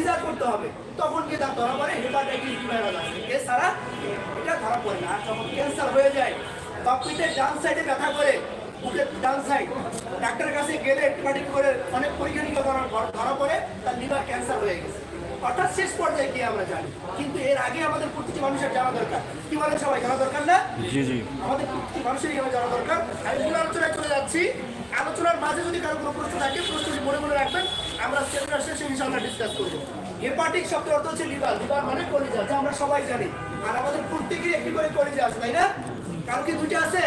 Caesar করতে হবে। তখন কি তার ধরা পড়ে? হেপাটাইটিস ভাইরাস আছে। এছাড়া এটা ধরা পড়ে না। আর যখন ক্যান্সার হয়ে যায় বা ডান সাইডে ব্যথা করে বুকের ডান সাইড ডাক্তারের কাছে গেলে একটুখানি করে অনেক পরীক্ষা নিরীক্ষা করার ধরা পড়ে তার লিভার ক্যান্সার হয়ে গেছে। অর্থাৎ শেষ পর্যায়ে কি আমরা জানি? কিন্তু এর আগে আমাদের প্রতিটি মানুষের জানা দরকার। কি বলেন সবাই জানা দরকার না? জি জি। আমাদের প্রত্যেক মানুষেরই এখানে জানা দরকার। আমি মূল আলোচনায় চলে যাচ্ছি। আলোচনার মাঝে যদি কারও কোনো প্রশ্ন থাকে প্রশ্নটি মনে মনে রাখবেন। আমরা সেমিনার শেষে ইনশাআল্লাহ ডিসকাস করব। হেপাটিক শব্দের অর্থ হচ্ছে লিভার লিভার মানে কলিজা যা আমরা সবাই জানি। আর আমাদের প্রত্যেকেরই একটি করে কলিজা আছে তাই না? কারও কি দুটি আছে?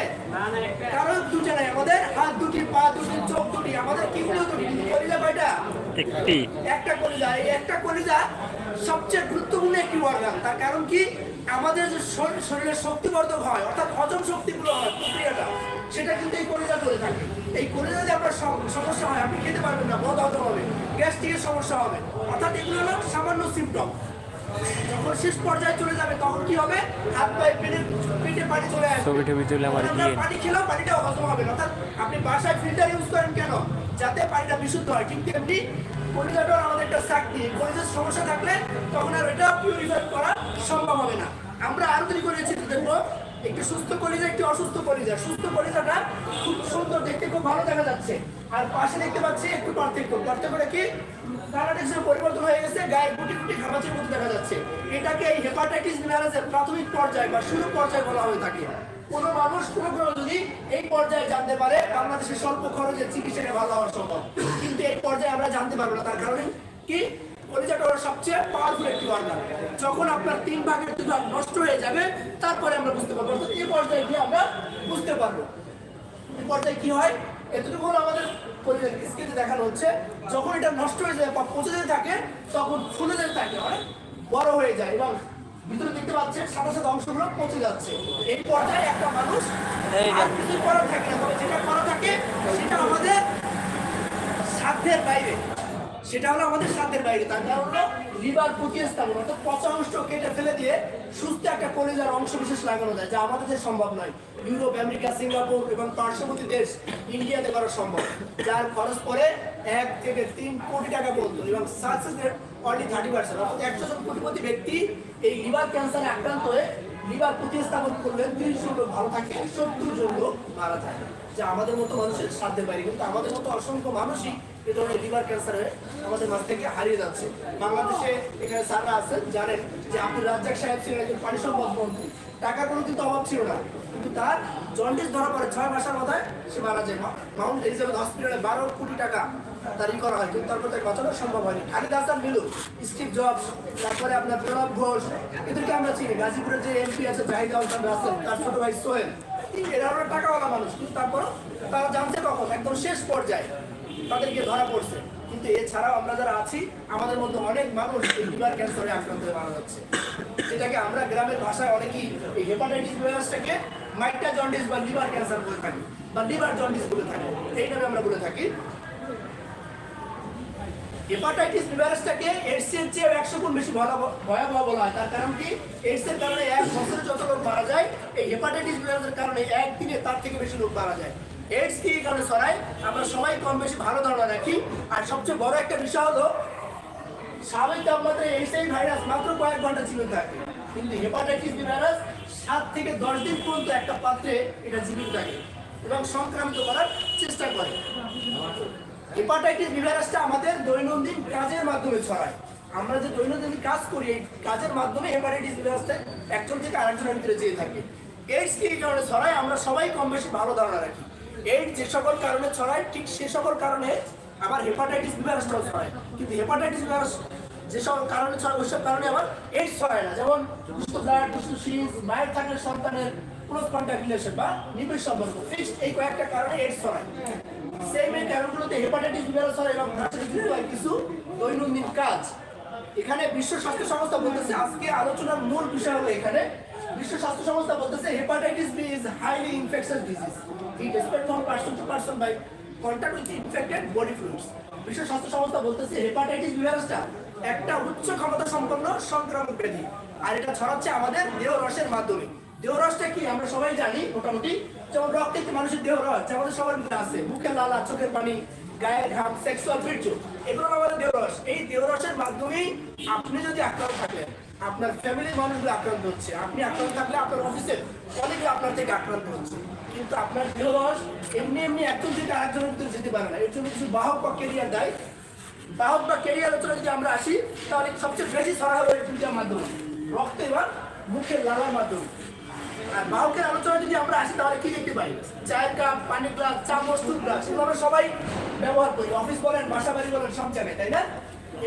কারও দুটো নাই। আমাদের হাত দুটি পা দুটি চোখ দুটি আমাদের কিগুলো দুটি? কলিজা কয়টা? একটি। একটা কলিজা। এই একটা কলিজা সবচেয়ে গুরুত্বপূর্ণ একটি অর্গান তার কারণ কি? আমাদের যে শরীর- শরীরে শক্তিবর্ধক হয় অর্থাৎ হজম শক্তিগুলো হয়। সেটা কিন্তু এই কলিজা করে থাকে। এই কলিজা যদি আপনার সমস্যা হয় আপনি খেতে পারবেন না বদ হজম হবে। গ্যাস্ট্রিকের সমস্যা হবে। অর্থাৎ এগুলো হলো সামান্য সিমটম যখন শেষ পর্যায়ে চলে যাবে তখন কি হবে? হাত পায়ে পেটে পেটে পানি চলে আসবে। ছবি টবি তুলে আমার দিয়ে পানি খেলেও পানিটা হজম হবে অর্থাৎ আপনি বাসায় ফিল্টার ইউজ করেন কেন? যাতে পানিটা বিশুদ্ধ হয়। ঠিক তেমনি কলিজাটাও আমাদের একটা শক্তি। কলিজার সমস্যা থাকলে তখন আর এটা পিউরিফাই করা সম্ভব হবে না। আমরা আরও তৈরি করেছি দেখব। একটি সুস্থ কলিজা একটি অসুস্থ কলিজা সুস্থ কলিজাটা খুব সুন্দর, দেখতে খুব ভালো দেখা যাচ্ছে। আর পাশে দেখতে পাচ্ছি একটু পার্থক্য। পার্থক্যটা কি? পরিবর্তন হয়ে গেছে, গায়ে গুটি গুটি দেখা যাচ্ছে। এটাকে এই হেপাটাইটিস ভাইরাসের প্রাথমিক পর্যায় বা শুরু পর্যায়ে বলা হয়ে থাকে। কোনো মানুষ কোনো কোনো যদি এই পর্যায়ে জানতে পারে বাংলাদেশে স্বল্প খরচে চিকিৎসাটা ভালো হওয়া সম্ভব। কিন্তু এই পর্যায়ে আমরা জানতে পারব না। তার কারণে কি? কলিজাটা হলো সবচেয়ে পাওয়ারফুল একটি অর্গান যখন আপনার তিন ভাগের দুই ভাগ নষ্ট হয়ে যাবে তারপরে আমরা বুঝতে পারব। অর্থাৎ এই পর্যায়ে গিয়ে আমরা বুঝতে পারব। এই পর্যায়ে কি হয়? এতটুকু হলো আমাদের স্কেচে দেখানো হচ্ছে। যখন এটা নষ্ট হয়ে যায় বা পচে যেতে থাকে তখন ফুলে যেতে থাকে অনেক বড় হয়ে যায় এবং ভিতরে দেখতে পাচ্ছেন সাদা সাদা অংশগুলো পচে যাচ্ছে। এই পর্যায়ে একটা মানুষ আর কিছু করার থাকে না। তবে যেটা করা থাকে সেটা আমাদের সাধ্যের বাইরে। সেটা হলো আমাদের সাধ্যের বাইরে। তার কারণ হলো লিভার প্রতিস্থাপন, অর্থাৎ পচা অংশ কেটে ফেলে দিয়ে সুস্থ একটা কলিজার অংশ বিশেষ লাগানো যায়, যা আমাদের দেশে সম্ভব নয়। ইউরোপ, আমেরিকা, সিঙ্গাপুর এবং পার্শ্ববর্তী দেশ ইন্ডিয়াতে করা সম্ভব। যার খরচ পড়ে এক থেকে তিন কোটি টাকা পর্যন্ত এবং success rate only thirty percent অর্থাৎ একশো জন কোটিপতি ব্যক্তি এই লিভার ক্যান্সারে আক্রান্ত হয়ে লিভার প্রতিস্থাপন করলে তিরিশ লোক ভালো থাকে, সত্তর জন লোক মারা যায়, যা আমাদের মতো মানুষের সাধ্যের বাইরে। কিন্তু আমাদের মতো অসংখ্য মানুষই এ ধরনের লিভার ক্যান্সার হয়ে আমাদের মাঝ থেকে হারিয়ে যাচ্ছে। বাংলাদেশে এখানে স্যাররা আছেন, জানেন যে আব্দুল রাজ্জাক সাহেব ছিলেন একজন পানি সম্পদ মন্ত্রী। টাকার কোনো কিন্তু অভাব ছিল না। কিন্তু তার জন্ডিস ধরা পড়ে ছয় মাসের মাথায় সে মারা যায়। মাউন্ট এলিজাবেথ হসপিটালে বারো কোটি টাকা তার ই করা হয়, কিন্তু তারপর তাকে বাঁচানো সম্ভব হয়নি। খালিদ হাসান মিলু, স্টিভ জবস, তারপরে আপনার প্রণব ঘোষ, এদেরকে আমরা চিনি। গাজীপুরের যে এমপি আছে জাহিদ হাসান রাসেল তার ছোট ভাই সোহেল। এরা টাকাওয়ালা মানুষ, কিন্তু তারপরও তারা জানছে কখন একদম শেষ পর্যায়ে তাদেরকে ধরা পড়ছে। কিন্তু এছাড়াও আমরা যারা আছি, আমাদের মধ্যে অনেক মানুষ এই লিভার ক্যান্সারে আক্রান্ত হয়ে মারা যাচ্ছে। যেটাকে আমরা গ্রামের ভাষায় অনেকেই এই হেপাটাইটিস ভাইরাসটাকে মাইটা জন্ডিস বা লিভার ক্যান্সার বলে থাকি, বা লিভার জন্ডিস বলে থাকি। এই নামে আমরা বলে থাকি। হেপাটাইটিস ভাইরাসটাকে এইডস এর চেয়ে একশো গুণ বেশি ভয়াবহ বলা হয়। তার কারণ কি? এইডস এর কারণে এক বছরে যত লোক মারা যায়, এই হেপাটাইটিস ভাইরাসের কারণে একদিনে তার থেকে বেশি লোক মারা যায়। এইডস কি কারণে ছড়ায়? আমরা সবাই কম বেশি ভালো ধারণা রাখি। আর সবচেয়ে বড় একটা বিষয় হলো, স্বাভাবিক তাপমাত্রায় এইডস এই ভাইরাস মাত্র কয়েক ঘণ্টা জীবিত থাকে। কিন্তু হেপাটাইটিস বি ভাইরাস সাত থেকে দশ দিন পর্যন্ত একটা পাত্রে এটা জীবিত থাকে এবং সংক্রামিত করার চেষ্টা করে। হেপাটাইটিস বি ভাইরাসটা আমাদের দৈনন্দিন কাজের মাধ্যমে ছড়ায়। আমরা যে দৈনন্দিন কাজ করি, এই কাজের মাধ্যমে হেপাটাইটিস বি ভাইরাসটা একজন থেকে আরেকজনের ভিতরে যেয়ে থাকে। এইডস কি কারণে ছড়ায়? আমরা সবাই কম বেশি ভালো ধারণা রাখি। এইডস যে সকল কারণে ছড়ায়, ঠিক সে সকল কারণে আবার হেপাটাইটিস বি ভাইরাসটাও ছড়ায়। কিন্তু হেপাটাইটিস ভাইরাস যে সকল কারণে ছড়ায় ওইসব কারণে আবার এইডস ছড়ায় না। যেমন ব্লাড সিজ মায়ের থাকলে সন্তানের ক্লোজ কন্ট্যাক্ট রিলেশন বা নিবিড় সম্পর্ক, এই কয়েকটা কারণে এইডস ছড়ায়। সেম এই কারণগুলোতে হেপাটাইটিস ভাইরাস হয় এবং কিছু দৈনন্দিন কাজ। এখানে বিশ্ব স্বাস্থ্য সংস্থা বলতেছে, আজকে আলোচনার মূল বিষয় হলো এখানে বিশ্ব স্বাস্থ্য সংস্থা বলতেছে hepatitis B is highly infection disease it spread from person to person by contact with infected body fluids বিশ্ব স্বাস্থ্য সংস্থা বলতেছে হেপাটাইটিস ভাইরাসটা একটা উচ্চ ক্ষমতা সম্পন্ন সংক্রামক ব্যাধি। আর এটা ছড়াচ্ছে আমাদের দেহ রসের মাধ্যমে। দেহ রসটা কি? আমরা সবাই জানি, মোটামুটি। যেমন রক্তে একটি মানুষের দেহ রস আমাদের সবার ভিতরে আছে, মুখে লালা চোখের পানি, গায়ের ঘাম সেক্সুয়াল বীর্য এগুলো আমাদের দেহ রস এই দেহ রসের মাধ্যমেই আপনি যদি আক্রান্ত থাকলেন আপনার ফ্যামিলির মানুষগুলো আক্রান্ত হচ্ছে। আপনি আক্রান্ত থাকলে আপনার অফিসের অনেকে আপনার থেকে আক্রান্ত হচ্ছে। কিন্তু আপনার দেহরস এমনি এমনি একজন থেকে আরেকজনের ভিতরে যেতে পারে না। এর জন্য কিছু বাহক বা কেরিয়ার দেয়। বাহক বা কেরিয়ার আলোচনা যদি আমরা আসি, তাহলে সবচেয়ে বেশি ছড়া হবে দুইটার মাধ্যমে। রক্ত এবার মুখের লালার মাধ্যমে। আর বাহকের আলোচনা যদি আমরা আসি, তাহলে কি দেখতে পাই? চায়ের কাপ পানি গ্লাস, চামচ, টুথব্রাশ, এগুলো আমরা সবাই ব্যবহার করি। অফিস বলেন বাসা বাড়ি বলেন, সব জায়গায়, তাই না?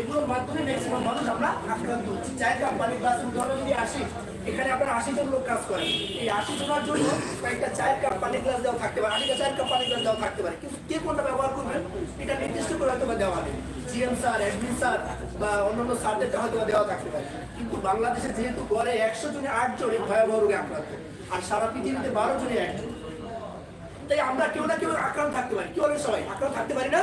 এগুলোর মাধ্যমে ম্যাক্সিমাম মানুষ আমরা আক্রান্ত হচ্ছি চায়ের কাপ পানি গ্লাস উদাহরণ যদি আসি, এখানে আপনার আশি জন লোক কাজ করে। এই আশি জনের জন্য কয়েকটা চায়ের কাপ পানি গ্লাস দেওয়া থাকতে পারে। আশিটা চায়ের কাপ পানি গ্লাস দেওয়া থাকতে পারে। কিন্তু কে কোনটা ব্যবহার করবেন, এটা নির্দিষ্ট করে হয়তো দেওয়া হবে জিএম স্যার অ্যাডমিন স্যার বা অন্যান্য স্যারদের হয়তো দেওয়া থাকতে পারে। কিন্তু বাংলাদেশে যেহেতু গড়ে একশো জনে আট জন এই ভয়াবহ রোগে আক্রান্ত। আর সারা পৃথিবীতে বারো জনে একজন। তাই আমরা কেউ না কেউ আক্রান্ত থাকতে পারি। কি বলেন সবাই? আক্রান্ত থাকতে পারি না?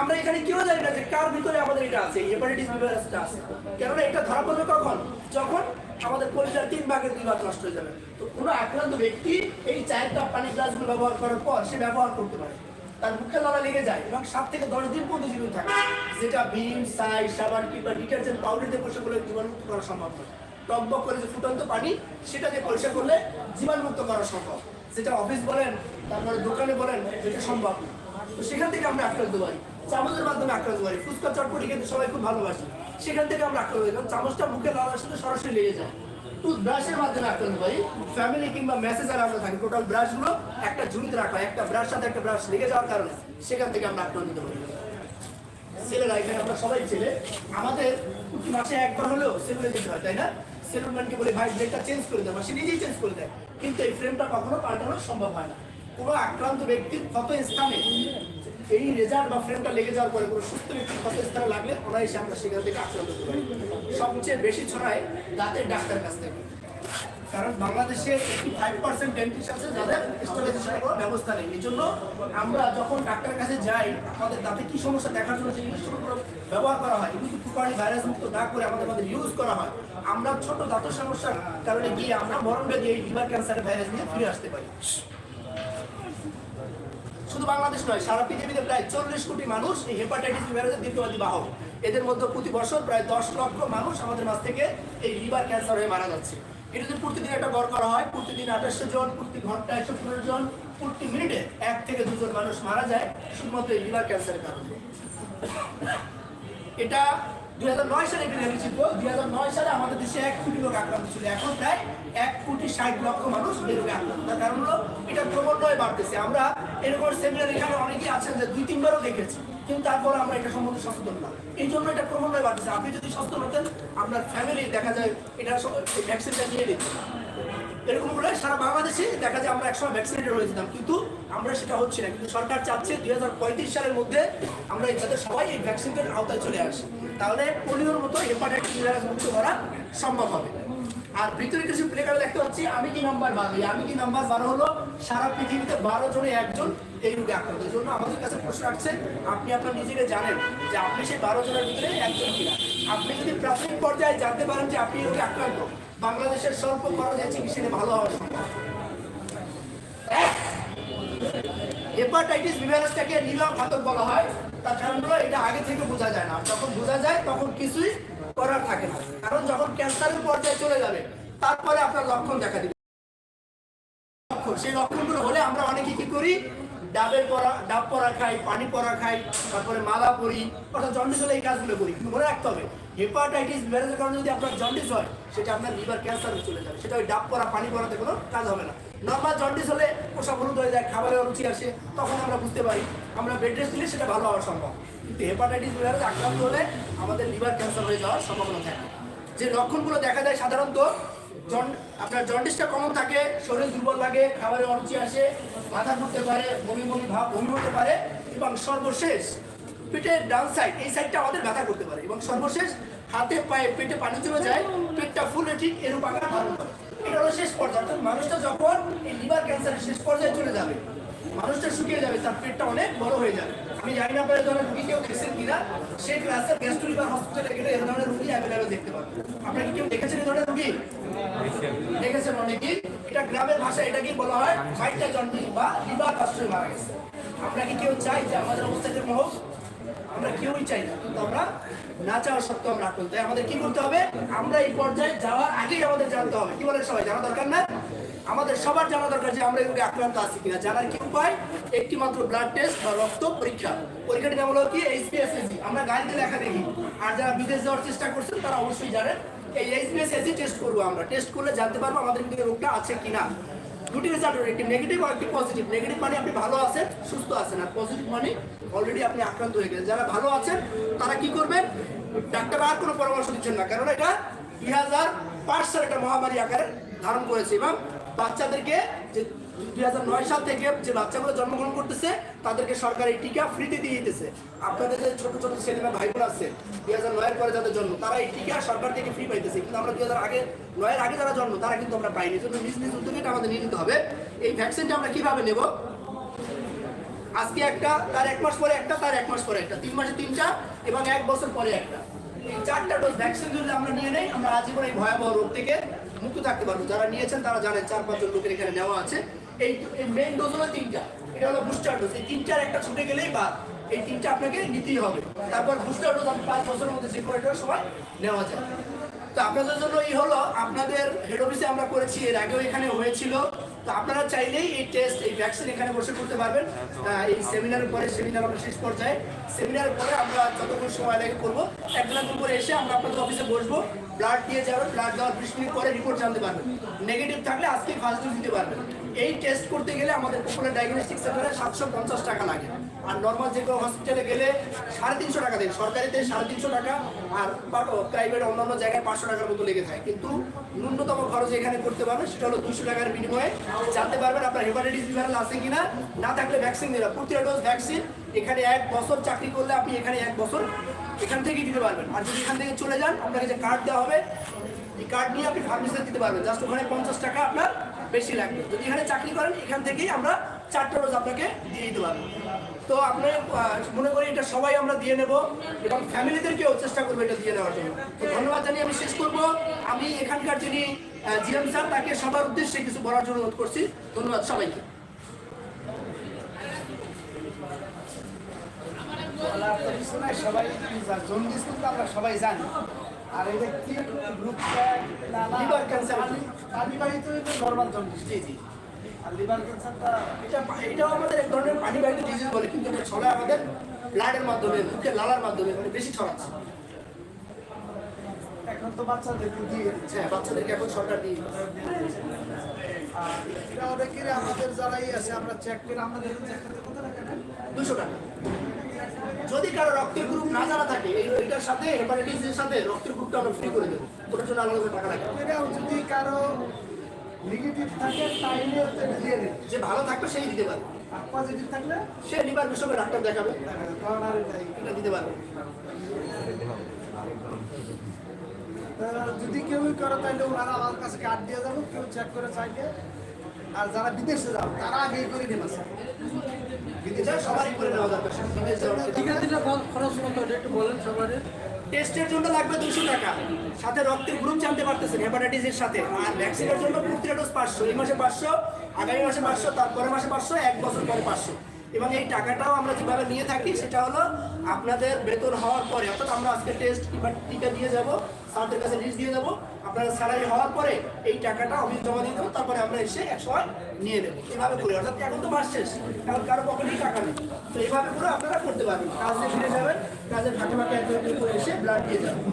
আমরা এখানে কেউ জানি না যে কার ভিতরে আমাদের এটা আছে হেপাটাইটিস ভাইরাসটা আছে। কেননা এটা ধরা পড়বে কখন? যখন আমাদের পরিচয় তিন ভাগের দুই ভাগ নষ্ট হয়ে যাবে। তো কোনো আক্রান্ত ব্যক্তি এই চায়ের কাপ পানি গ্লাসগুলো ব্যবহার করার পর সে ব্যবহার করতে পারে। তার মুখে লড়া লেগে যায় এবং সাত থেকে দশ দিন পর্যন্ত জীবন থাকে। যেটা বিম সাই সাবান কিংবা ডিটারজেন্ট পাউডার দিয়ে পরিষ্কার করলে জীবাণুমুক্ত করা সম্ভব নয়। টকবক করে যে ফুটন্ত পানি, সেটা দিয়ে পরিষ্কার করলে জীবাণুমুক্ত করা সম্ভব। যেটা অফিস বলেন, তারপরে দোকানে বলেন, এটা সম্ভব। তো সেখান থেকে আমরা আক্রান্ত পারি চামচের মাধ্যমে আক্রান্ত পারি ফুচকা, চটপটি কিন্তু সবাই খুব ভালোবাসি। সেখান থেকে আমরা আক্রান্ত পারি চামচটা মুখে লাগার সাথে সরাসরি লেগে যায়। টুথব্রাশের মাধ্যমে আক্রান্ত পারি ফ্যামিলি কিংবা মেসেজ আর আমরা থাকি। টোটাল ব্রাশগুলো একটা ঝুড়িতে রাখা একটা ব্রাশ সাথে একটা ব্রাশ লেগে যাওয়ার কারণে সেখান থেকে আমরা আক্রান্ত পারি ছেলেরা, এখানে আমরা সবাই ছেলে। আমাদের প্রতি মাসে একবার হলেও সেগুলো যেতে হয়, তাই না? সেলুনম্যানকে বলে ভাই ব্লেডটা চেঞ্জ করে দেয় বা সে নিজেই চেঞ্জ করে দেয়। কিন্তু এই ফ্রেমটা কখনো পাল্টানো সম্ভব হয় না। কোনো আক্রান্ত ব্যক্তির ক্ষত স্থানে এই রেজাল্ট বা ফ্রেমটা লেগে যাওয়ার পরে কোনো সুস্থ ব্যক্তির ক্ষত স্থানে লাগলে এসে আমরা সেখান থেকে আক্রান্ত হতে পারি। সবচেয়ে বেশি ছড়ায় দাঁতের ডাক্তার কাছ থেকে। কারণ বাংলাদেশে ফাইভ পার্সেন্ট ডেন্টিস্ট আছে, যাদের ব্যবস্থা নেই। এই জন্য আমরা যখন ডাক্তারের কাছে যাই, আমাদের দাঁতে সমস্যা দেখার জন্য জিনিসগুলো ব্যবহার করা হয় কিন্তু প্রপারলি ভাইরাস মুক্ত না করে আমাদের ইউজ করা হয়। আমরা ছোট দাঁতের সমস্যার কারণে গিয়ে আমরা মরণ ব্যাধি এই লিভার ক্যান্সারের ভাইরাস নিয়ে ফিরে আসতে পারি। শুধু বাংলাদেশ নয়, সারা পৃথিবীতে প্রায় চল্লিশ কোটি মানুষ এই হেপাটাইটিস ভাইরাসের দীর্ঘবাদী বাহক। এদের মধ্যে প্রতি বছর প্রায় দশ লক্ষ মানুষ আমাদের মাঝ থেকে এই লিভার ক্যান্সার হয়ে মারা যাচ্ছে। এটা যদি প্রতিদিন একটা ঘর করা হয়। প্রতিদিন আঠাশশো জন, প্রতি ঘণ্টা একশো পনেরো জন, প্রতি মিনিটে এক থেকে দুজন মানুষ মারা যায়, শুধুমাত্র এই লিভার ক্যান্সারের কারণে। এটা দুই হাজার নয় সালে এটা লিখিত দুই হাজার নয় সালে আমাদের দেশে এক কোটি লোক আক্রান্ত ছিল। এখন প্রায় এক কোটি ষাট লক্ষ মানুষ এই রোগে আক্রান্ত। তার কারণ হলো, এটা ক্রমান্বয়ে বাড়তেছে। আমরা এরকম সেমিনার এখানে অনেকেই আছেন যে দুই তিনবারও দেখেছি, কিন্তু তারপর আমরা এটা সম্বন্ধে সচেতন না। এই জন্য এটা ক্রমান্বয়ে বাড়তেছে। আপনি যদি সচেতন হতেন, আপনার ফ্যামিলি দেখা যায় এটা ভ্যাকসিনটা নিয়ে দিত এরকম করে সারা বাংলাদেশে দেখা যায় আমরা একসময় ভ্যাকসিনেটেড হয়ে যেতাম। কিন্তু আমরা সেটা হচ্ছে না। কিন্তু সরকার চাচ্ছে দুই হাজার পঁয়ত্রিশ সালের মধ্যে আমরা যাতে সবাই এই ভ্যাকসিনের আওতায় চলে আসি। তাহলে পোলিওর মতো হেপাটাইটিস ভাইরাস মুক্ত করা সম্ভব হবে। আর ভিতরে কিছু প্লে কার্ড দেখতে পাচ্ছি, আমি কি নাম্বার বারো আমি কি নাম্বার বারো হলো? সারা পৃথিবীতে বারো জনে একজন এই রোগে আক্রান্ত। জন্য আমাদের কাছে প্রশ্ন আসছে, আপনি আপনার নিজেকে জানেন যে আপনি সেই বারো জনের ভিতরে একজন কিনা। আপনি যদি প্রাথমিক পর্যায়ে জানতে পারেন যে আপনি রোগে আক্রান্ত, বাংলাদেশের স্বল্প খরচে চিকিৎসা ভালো হওয়া সম্ভব। হেপাটাইটিস ভাইরাসটাকে নিলাম ঘাতক বলা হয়। তার কারণ হলো এটা আগে থেকে বোঝা যায় না। যখন বোঝা যায়, তখন কিছুই করার থাকে না। কারণ যখন ক্যান্সারের পর্যায়ে চলে যাবে, তারপরে আপনার লক্ষণ দেখা দিবে। লক্ষণ, সেই লক্ষণগুলো হলে আমরা অনেকে কি করি? ডাবের পরা, ডাব পরা খাই, পানি পরা খাই, তারপরে মালা পরি, অর্থাৎ জন্ডিস হলে এই কাজগুলো করি। কিন্তু মনে রাখতে হবে হেপাটাইটিস ভাইরাসের কারণে যদি আপনার জন্ডিস হয়, সেটা আপনার লিভার ক্যান্সারে চলে যাবে। সেটা ওই ডাব পরা, পানি পরাতে কোনো কাজ হবে না। নর্মাল জন্ডিস হলে পোষা হলুদ হয়ে যায় খাবারের রুচি আসে, তখন আমরা বুঝতে পারি আমরা বেড রেস্ট দিলে সেটা ভালো হওয়া সম্ভব। কিন্তু হেপাটাইটিস ভাইরাস আক্রান্ত হলে আমাদের লিভার ক্যান্সার হয়ে যাওয়ার সম্ভাবনা থাকে। যে লক্ষণগুলো দেখা যায় সাধারণত, জন আপনার জন্ডিসটা কমন থাকে, শরীর দুর্বল লাগে, খাবারে অরুচি আসে, মাথা ঘুরতে পারে, বমি বমি ভাব বমি হতে পারে, এবং সর্বশেষ পেটের ডান সাইড, এই সাইডটা আমাদের ব্যথা করতে পারে। এবং সর্বশেষ হাতে পায়ে পেটে পানি চলে যায়, পেটটা ফুলে ঠিক এরূপ আকার ধারণ করে। এটা হলো শেষ পর্যায়ে অর্থাৎ মানুষটা যখন এই লিভার ক্যান্সারের শেষ পর্যায়ে চলে যাবে মানুষটা শুকিয়ে যাবে তার পেটটা অনেক বড় হয়ে যাবে। আমি জানি না আপনারা ধরনের রুগী কেউ দেখছেন কিনা সেই ক্লাসের গ্যাস্ট্রো লিভার হসপিটালে গেলে এই ধরনের রুগী অ্যাভেলেবেল দেখতে পাবেন আপনারা কি কেউ দেখেছেন এই ধরনের রুগী? দেখেছেন অনেকেই? এটা গ্রামের ভাষায় এটাকে বলা হয় ফাইটটা জন্ডিস বা লিভার পাস্টরে মারা গেছে। আমরা কি কেউ চাই যে আমাদের অবস্থা এরকম হোক? আমরা কেউই চাই না। কিন্তু আমরা না চাওয়া সত্ত্বেও আমরা আক্রান্ত। তাই আমাদের কি করতে হবে? আমরা এই পর্যায়ে যাওয়ার আগেই আমাদের জানতে হবে। কি বলেন সবাই, জানা দরকার না? আমাদের সবার জানা দরকার যে আমরা এগুলো আক্রান্ত আছি কিনা। জানার কি উপায়? একটি মাত্র ব্লাড টেস্ট বা রক্ত পরীক্ষা। পরীক্ষাটি নাম হলো কি? এইচপিএসএসি আমরা গাড়িতে লেখা দেখি। আর যারা বিদেশ যাওয়ার চেষ্টা করছেন, তারা অবশ্যই জানেন, এই এইচপিএসএসি টেস্ট করব আমরা। টেস্ট করলে জানতে পারব আমাদের ভিতরে রোগটা আছে কিনা। দুটি রেজাল্ট একটি নেগেটিভ আর একটি পজিটিভ নেগেটিভ মানে আপনি ভালো আছেন, সুস্থ আছেন। আর পজিটিভ মানে অলরেডি আপনি আক্রান্ত হয়ে গেছেন যারা ভালো আছেন, তারা কি করবেন? ডাক্তার আর কোনো পরামর্শ দিচ্ছেন না। কারণ এটা দুই হাজার পাঁচ একটা মহামারী আকারে ধারণ করেছে। এবং বাচ্চাদেরকে যে দুই হাজার নয় সাল থেকে যে বাচ্চাগুলো জন্মগ্রহণ করতেছে, তাদেরকে সরকার এই টিকা ফ্রিতে দিয়ে দিতেছে। আপনাদের যে ছোট ছোট ছেলেমেয়ে আছে, দুই হাজার পরে যাদের জন্ম, তারা এই টিকা সরকার থেকে ফ্রি পাইতেছে। কিন্তু আমরা দুই হাজার আগে, নয়ের আগে যারা জন্ম, তারা কিন্তু আমরা পাইনি। জন্য নিজ নিজ উদ্যোগে আমাদের নিয়ে নিতে হবে। এই ভ্যাকসিনটা আমরা কীভাবে নেব? আজকে একটা, তার এক মাস পরে একটা, তার এক মাস পরে একটা। তিন মাসে তিনটা এবং এক বছর পরে একটা। এই চারটা ডোজ ভ্যাকসিন যদি আমরা নিয়ে নেই, আমরা আজীবন এই ভয়াবহ রোগ থেকে মুক্ত থাকতে পারব। যারা নিয়েছেন, তারা জানেন, চার পাঁচজন লোকের এখানে নেওয়া আছে। এই মেইন ডোজ হলো তিনটা। এটা হলো বুস্টার ডোজ এই তিনটার একটা ছুটে গেলেই বা এই তিনটা আপনাকে নিতেই হবে। তারপর বুস্টার ডোজ আপনি পাঁচ বছরের মধ্যে যে কোনো সময় নেওয়া যায়। তো আপনাদের জন্য এই হলো আপনাদের হেড অফিসে আমরা করেছি, এর আগেও এখানে হয়েছিল। তো আপনারা চাইলেই এই টেস্ট এই ভ্যাকসিন এখানে বসে করতে পারবেন। এই সেমিনারের পরে সেমিনার আমরা শেষ পর্যায়ে। সেমিনারের পরে আমরা যতক্ষণ সময় লাগে করব একদিন একদিন করে এসে আমরা আপনাদের অফিসে বসবো। ব্লাড দিয়ে যাবেন ব্লাড দেওয়ার বিশ মিনিট পরে রিপোর্ট জানতে পারবেন। নেগেটিভ থাকলে আজকে ফার্স্ট ডোজ দিতে পারবেন। এই টেস্ট করতে গেলে আমাদের পপুলার ডায়াগনস্টিক সেন্টারে সাতশো পঞ্চাশ টাকা লাগে। আর নর্মাল যে কোনো হসপিটালে গেলে সাড়ে তিনশো টাকা দেয়। সরকারিতে সাড়ে তিনশো টাকা, আর প্রাইভেট অন্যান্য জায়গায় পাঁচশো টাকার মতো লেগে থাকে কিন্তু ন্যূনতম খরচ এখানে করতে পারবেন সেটা হলো দুশো টাকার বিনিময়ে। জানতে পারবেন আপনার হেপাটাইটিস ভিভারাল আছে কিনা, না থাকলে ভ্যাকসিন দেবেন। প্রতিটা ডোজ ভ্যাকসিন এখানে এক বছর চাকরি করলে আপনি এখানে এক বছর এখান থেকেই দিতে পারবেন। আর যদি এখান থেকে চলে যান, আপনাকে যে কার্ড দেওয়া হবে, এই কার্ড নিয়ে আপনি ফার্মেসিতে দিতে পারবেন। জাস্ট ওখানে পঞ্চাশ টাকা আপনার বেশি লাগবে। যদি এখানে চাকরি করেন এখান থেকেই আমরা চারটা রোজ আপনাকে দিয়ে দিতে পারব। তো আপনি আহ, মনে করি এটা সবাই আমরা দিয়ে নেব এবং ফ্যামিলিদেরকেও চেষ্টা করব এটা দিয়ে নেওয়ার জন্য। তো ধন্যবাদ জানিয়ে আমি শেষ করব। আমি এখানকার যিনি জিএম স্যার তাকে সবার উদ্দেশ্যে কিছু বলার জন্য অনুরোধ করছি। ধন্যবাদ সবাইকে। সবাই জন্ডিস কিন্তু আমরা সবাই জানি। আর এই ব্যক্তি Liver cancer. পানিবাহিত নর্মাল জন্ডিস, জি জি আর লিভার ক্যান্সারটা এটা এটাও আমাদের এক ধরনের পানিবাহিত ডিজিজ বলে, কিন্তু এটা ছড়ায় আমাদের ব্লাডের মাধ্যমে মুখে লালার মাধ্যমে মানে বেশি ছড়াচ্ছে এখন তো বাচ্চাদেরকে দিয়ে হ্যাঁ বাচ্চাদেরকে এখন সরকার দিয়ে দিচ্ছে। আমাদের যারাই আছে, আমরা চেক করে, আমাদের দুশো টাকা যদি কারও রক্তের গ্রুপ না জানা থাকে এই এটার সাথে হেপাটাইটিসের সাথে রক্তের গ্রুপটা আমরা ফ্রি করে দেবো। ওটার জন্য আলাদা টাকা লাগে যদি কারও নেগেটিভ থাকে তাইলে দিয়ে যে ভালো থাকবে সেই দিতে পারবে। আর পজিটিভ থাকলে? সে লিভার বিষয়ে ডাক্তার দেখাবে। কারণ আর এটা দিতে পারবে। যদি কেউই করে তাহলে ওনারা আমার কাছে কার্ড দিয়ে যাব কেউ চেক করে চাইলে। আর যারা বিদেশে যাবে তারা আগেই করে নেবে এটা সবারই করে নেওয়া দরকার বিদেশ যাওয়ার খরচ কত? একটু বলেন সবার টেস্টের জন্য লাগবে দুশো টাকা। সাথে রক্তের গ্রুপ জানতে পারতেছেন হেপাটাইটিসের সাথে। আর ভ্যাকসিনের জন্য প্রতিটা ডোজ পাঁচশো। এই মাসে পাঁচশো আগামী মাসে পাঁচশো তারপরে মাসে পাঁচশো এক বছর পরে পাঁচশো। এবং এই টাকাটাও আমরা যেভাবে নিয়ে থাকি সেটা হলো আপনাদের বেতন হওয়ার পরে অর্থাৎ আমরা আজকে টেস্ট কিংবা টিকা দিয়ে যাব স্যারদের কাছে লিস্ট দিয়ে দেবো আপনার স্যালারি হওয়ার পরে এই টাকাটা অফিস জমা দিয়ে দেবো, তারপরে আমরা এসে একসময় নিয়ে নেব। এভাবে করি, অর্থাৎ এখন তো মাস শেষ, এখন কারও পকেটেই টাকা নেই। তো এইভাবে করে আপনারা করতে পারবেন। কাজে ফিরে যাবেন, কাজে ফাঁকে ফাঁকে একজন করে এসে ব্লাড দিয়ে যাবেন।